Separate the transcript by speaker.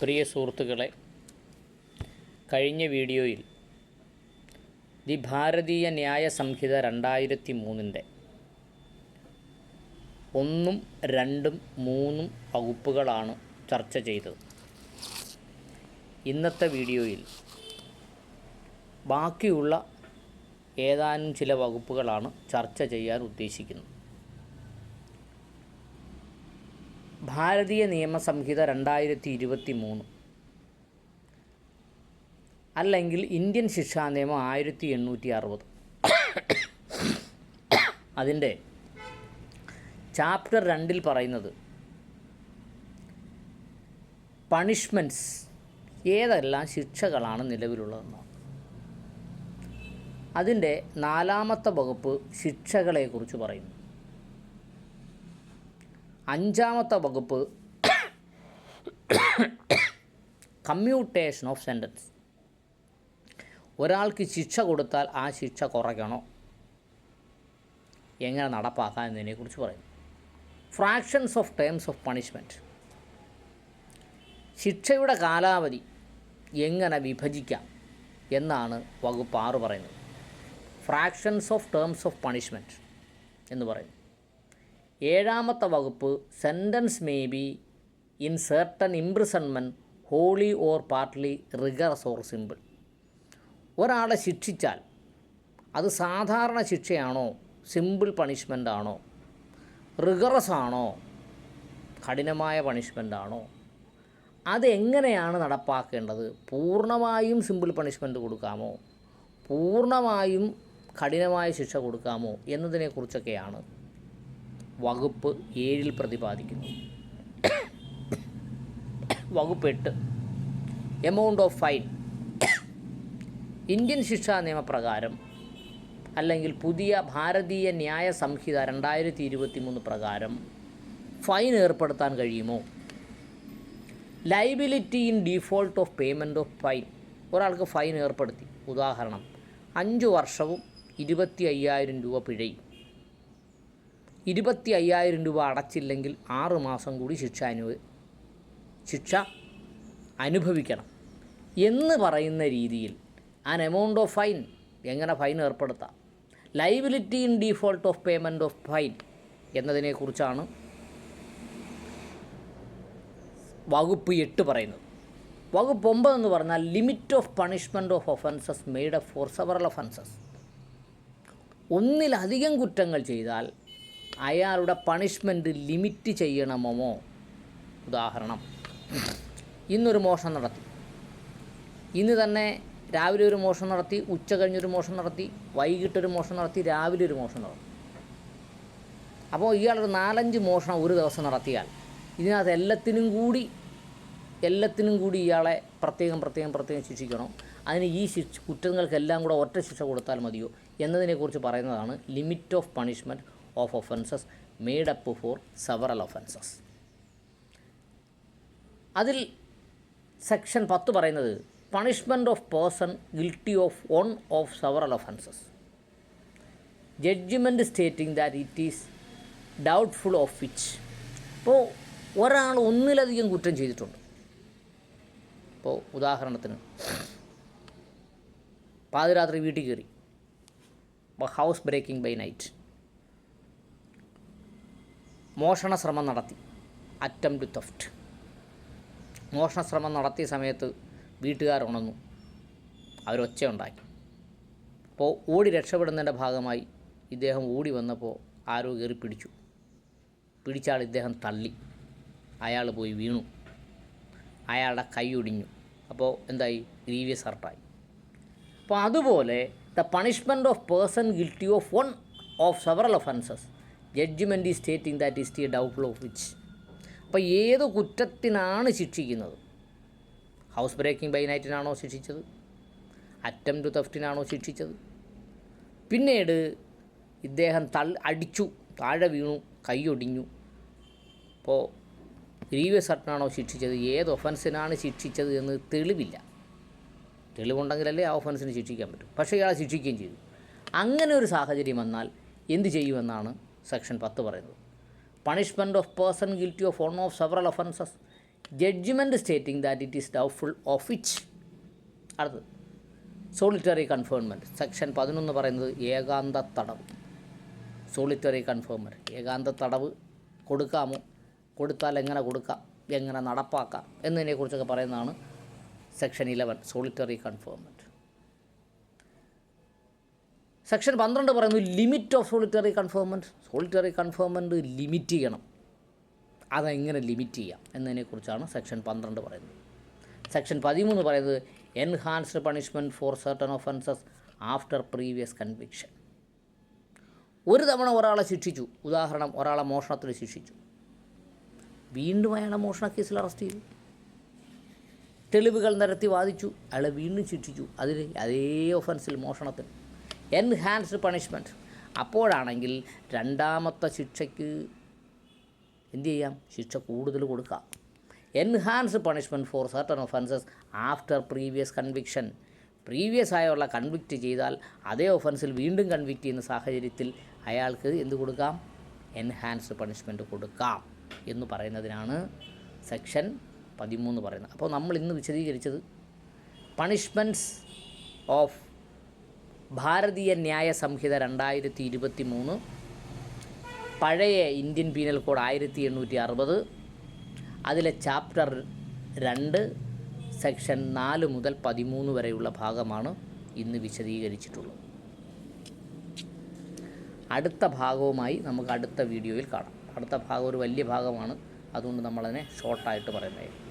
Speaker 1: പ്രിയ സുഹൃത്തുക്കളെ കഴിഞ്ഞ വീഡിയോയിൽ ദി ഭാരതീയ ന്യായ സംഹിത രണ്ടായിരത്തി മൂന്നിന്റെ ഒന്നും രണ്ടും മൂന്നും വകുപ്പുകളാണ് ചർച്ച ചെയ്തത്. ഇന്നത്തെ വീഡിയോയിൽ ബാക്കിയുള്ള ഏതാനും ചില വകുപ്പുകളാണ് ചർച്ച ചെയ്യാൻ ഉദ്ദേശിക്കുന്നത്. ഭാരതീയ നിയമസംഹിത രണ്ടായിരത്തി ഇരുപത്തി മൂന്ന് അല്ലെങ്കിൽ ഇന്ത്യൻ ശിക്ഷാ നിയമം ആയിരത്തി എണ്ണൂറ്റി അറുപത് അതിന്റെ ചാപ്റ്റർ രണ്ടിൽ പറയുന്നത് പണിഷ്മെന്റ്സ് ഏതെല്ലാം ശിക്ഷകളാണ് നിലവിലുള്ളതെന്നാണ്. അതിന്റെ നാലാമത്തെ വകുപ്പ് ശിക്ഷകളെക്കുറിച്ച് പറയുന്നു. അഞ്ചാമത്തെ വകുപ്പ് കമ്മ്യൂട്ടേഷൻ ഓഫ് സെന്റൻസ്. ഒരാൾക്ക് ശിക്ഷ കൊടുത്താൽ ആ ശിക്ഷ കുറയ്ക്കണോ? എങ്ങനെ നടപ്പാക്കാം എന്നതിനെക്കുറിച്ച് പറയും. Fractions of terms of punishment ശിക്ഷയുടെ കാലാവധി എങ്ങനെ വിഭജിക്കാം എന്നാണ് വകുപ്പ് ആറ് പറയുന്നത്. Fractions of terms of punishment എന്ന് പറയുന്നു ഏഴാമത്തെ വകുപ്പ് sentence may be in certain imprisonment wholly or partly rigorous or simple ഒരാളെ ശിക്ഷിച്ചാൽ അത് സാധാരണ ശിക്ഷയാണോ സിമ്പിൾ പണിഷ്മെന്റ് ആണോ റിഗറസ് ആണോ കഠിനമായ പണിഷ്മെന്റ് ആണോ അതെങ്ങനെയാണ് നടപ്പാക്കേണ്ടത്? പൂർണമായും സിമ്പിൾ പണിഷ്മെന്റ് കൊടുക്കാമോ? പൂർണമായും കഠിനമായ ശിക്ഷ കൊടുക്കാമോ എന്നതിനെക്കുറിച്ചൊക്കെയാണ് വകുപ്പ് ഏഴിൽ പ്രതിപാദിക്കുന്നു. വകുപ്പ് എട്ട്. Amount of fine. ഇന്ത്യൻ ശിക്ഷാ നിയമപ്രകാരം അല്ലെങ്കിൽ പുതിയ ഭാരതീയ ന്യായ സംഹിത രണ്ടായിരത്തി ഇരുപത്തി മൂന്ന് പ്രകാരം ഫൈൻ ഏർപ്പെടുത്താൻ കഴിയുമോ? Liability in default of payment of fine ഒരാൾക്ക് ഫൈൻ ഏർപ്പെടുത്തി. ഉദാഹരണം അഞ്ച് വർഷവും ഇരുപത്തി അയ്യായിരം രൂപ പിഴയും. ഇരുപത്തി അയ്യായിരം രൂപ അടച്ചില്ലെങ്കിൽ ആറ് മാസം കൂടി ശിക്ഷ അനുഭവ ശിക്ഷ അനുഭവിക്കണം. എന്ന് പറയുന്ന രീതിയിൽ ആൻ എമൗണ്ട് ഓഫ് ഫൈൻ എങ്ങനെ fine ഏർപ്പെടുത്താം? Liability in default of payment of fine എന്നതിനെക്കുറിച്ചാണ് വകുപ്പ് എട്ട് പറയുന്നത്. വകുപ്പ് ഒമ്പത് എന്ന് പറഞ്ഞാൽ limit of punishment of offences made for several offences ഒന്നിലധികം കുറ്റങ്ങൾ ചെയ്താൽ അയാളുടെ പണിഷ്മെന്റ് ലിമിറ്റ് ചെയ്യണമോ ഉദാഹരണം. ഇന്നൊരു മോഷണം നടത്തി. ഇന്ന് തന്നെ രാവിലെ ഒരു മോഷണം നടത്തി ഉച്ച കഴിഞ്ഞൊരു മോഷണം നടത്തി വൈകിട്ടൊരു മോഷണം നടത്തി രാവിലെ ഒരു മോഷണം നടത്തി. അപ്പോൾ ഇയാളൊരു നാലഞ്ച് മോഷണം ഒരു ദിവസം നടത്തിയാൽ ഇതിനകത്ത് എല്ലാത്തിനും കൂടി എല്ലാത്തിനും കൂടി ഇയാളെ പ്രത്യേകം പ്രത്യേകം പ്രത്യേകം ശിക്ഷിക്കണം. അതിന് ഈ ശിക്ഷ കുറ്റങ്ങൾക്കെല്ലാം കൂടെ ഒറ്റ ശിക്ഷ കൊടുത്താൽ മതിയോ? എന്നതിനെക്കുറിച്ച് പറയുന്നതാണ് limit of punishment of offences made up for several offences അതിൽ സെക്ഷൻ പത്ത് പറയുന്നത് punishment of person guilty of one of several offences judgment stating that it is doubtful of which ഇപ്പോൾ ഒരാൾ ഒന്നിലധികം കുറ്റം ചെയ്തിട്ടുണ്ട്. ഇപ്പോൾ ഉദാഹരണത്തിന് പാതിരാത്രി വീട്ടിൽ കയറി. ഹൗസ് ബ്രേക്കിംഗ് ബൈ നൈറ്റ് മോഷണ ശ്രമം നടത്തി. അറ്റം ടു തെഫ്റ്റ് മോഷണ ശ്രമം നടത്തിയ സമയത്ത് വീട്ടുകാർ ഉണർന്നു. അവരൊച്ച ഉണ്ടാക്കി അപ്പോൾ ഓടി രക്ഷപ്പെടുന്നതിന്റെ ഭാഗമായി ഇദ്ദേഹം ഓടി വന്നപ്പോൾ ആരോ കയറി പിടിച്ചു. പിടിച്ചാൽ ഇദ്ദേഹം തള്ളി. അയാൾ പോയി വീണു. അയാളുടെ കൈ ഒടിഞ്ഞു. അപ്പോൾ എന്തായി? ഗ്രീവിയസ് ഹർട്ടായി അപ്പോൾ അതുപോലെ the punishment of person guilty of one of several offences judgment ഈ stating that is the doubt of which അപ്പോൾ ഏത് കുറ്റത്തിനാണ് ശിക്ഷിക്കുന്നത്? ഹൗസ് ബ്രേക്കിംഗ് ബൈ നൈറ്റിനാണോ ശിക്ഷിച്ചത്? അറ്റം ടു തെഫ്റ്റിനാണോ ശിക്ഷിച്ചത്? പിന്നീട് ഇദ്ദേഹം തൾ അടിച്ചു താഴെ വീണു കൈയൊടിഞ്ഞു അപ്പോൾ ഗ്രീവിയസ് ഹർട്ടിനാണോ ശിക്ഷിച്ചത്? ഏത് ഒഫൻസിനാണ് ശിക്ഷിച്ചത് എന്ന് തെളിവില്ല. തെളിവുണ്ടെങ്കിലല്ലേ ആ ഒഫൻസിന് ശിക്ഷിക്കാൻ പറ്റും. പക്ഷേ ഇയാളെ ശിക്ഷിക്കുകയും ചെയ്തു. അങ്ങനെ ഒരു സാഹചര്യം വന്നാൽ എന്ത് ചെയ്യുമെന്നാണ് സെക്ഷൻ പത്ത് പറയുന്നത്. Punishment of person guilty of one of several offences judgment stating that it is doubtful of which അടുത്തത്. സോളിറ്ററി കൺഫേൺമെന്റ് സെക്ഷൻ പതിനൊന്ന് പറയുന്നത് ഏകാന്ത തടവ് സോളിറ്ററി കൺഫേൺമെന്റ് ഏകാന്ത തടവ് കൊടുക്കാമോ? കൊടുത്താൽ എങ്ങനെ കൊടുക്കാം? എങ്ങനെ നടപ്പാക്കാം? എന്നതിനെക്കുറിച്ചൊക്കെ പറയുന്നതാണ് section eleven solitary confinement section പന്ത്രണ്ട് പറയുന്നു limit of solitary confinement solitary confinement limit ചെയ്യണം. അതെങ്ങനെ ലിമിറ്റ് ചെയ്യാം എന്നതിനെക്കുറിച്ചാണ് സെക്ഷൻ പന്ത്രണ്ട് പറയുന്നത്. സെക്ഷൻ പതിമൂന്ന് പറയുന്നത് enhanced punishment for certain offences after previous conviction ഒരു തവണ ഒരാളെ ശിക്ഷിച്ചു. ഉദാഹരണം ഒരാളെ മോഷണത്തിന് ശിക്ഷിച്ചു. വീണ്ടും അയാളെ മോഷണ കേസിൽ അറസ്റ്റ് ചെയ്തു. തെളിവുകൾ നിരത്തി വാദിച്ചു. അയാളെ വീണ്ടും ശിക്ഷിച്ചു. അതിൽ അതേ ഒഫൻസിൽ മോഷണത്തിന്. എൻഹാൻസ്ഡ് പണിഷ്മെന്റ് അപ്പോഴാണെങ്കിൽ രണ്ടാമത്തെ ശിക്ഷയ്ക്ക് എന്ത് ചെയ്യാം? ശിക്ഷ കൂടുതൽ കൊടുക്കാം. Enhanced punishment for certain offences after previous conviction previous ആയുള്ള കൺവിക്റ്റ് ചെയ്താൽ അതേ ഒഫൻസിൽ വീണ്ടും കൺവിക്റ്റ് ചെയ്യുന്ന സാഹചര്യത്തിൽ അയാൾക്ക് എന്ത് കൊടുക്കാം? എൻഹാൻസ്ഡ് പണിഷ്മെന്റ് കൊടുക്കാം എന്ന് പറയുന്നതിനാണ് സെക്ഷൻ പതിമൂന്ന് പറയുന്നത്. അപ്പോൾ നമ്മൾ ഇന്ന് വിശദീകരിച്ചത് പണിഷ്മെന്റ്സ് ഓഫ് ഭാരതീയ ന്യായ സംഹിത രണ്ടായിരത്തി ഇരുപത്തി മൂന്ന് പഴയ ഇന്ത്യൻ പീനൽ കോഡ് ആയിരത്തി എണ്ണൂറ്റി അറുപത് അതിലെ ചാപ്റ്റർ രണ്ട് സെക്ഷൻ നാല് മുതൽ പതിമൂന്ന് വരെയുള്ള ഭാഗമാണ് ഇന്ന് വിശദീകരിച്ചിട്ടുള്ളത്. അടുത്ത ഭാഗവുമായി നമുക്ക് അടുത്ത വീഡിയോയിൽ കാണാം. അടുത്ത ഭാഗം ഒരു വലിയ ഭാഗമാണ്. അതുകൊണ്ട് നമ്മളതിനെ ഷോർട്ടായിട്ട് പറയുന്നത്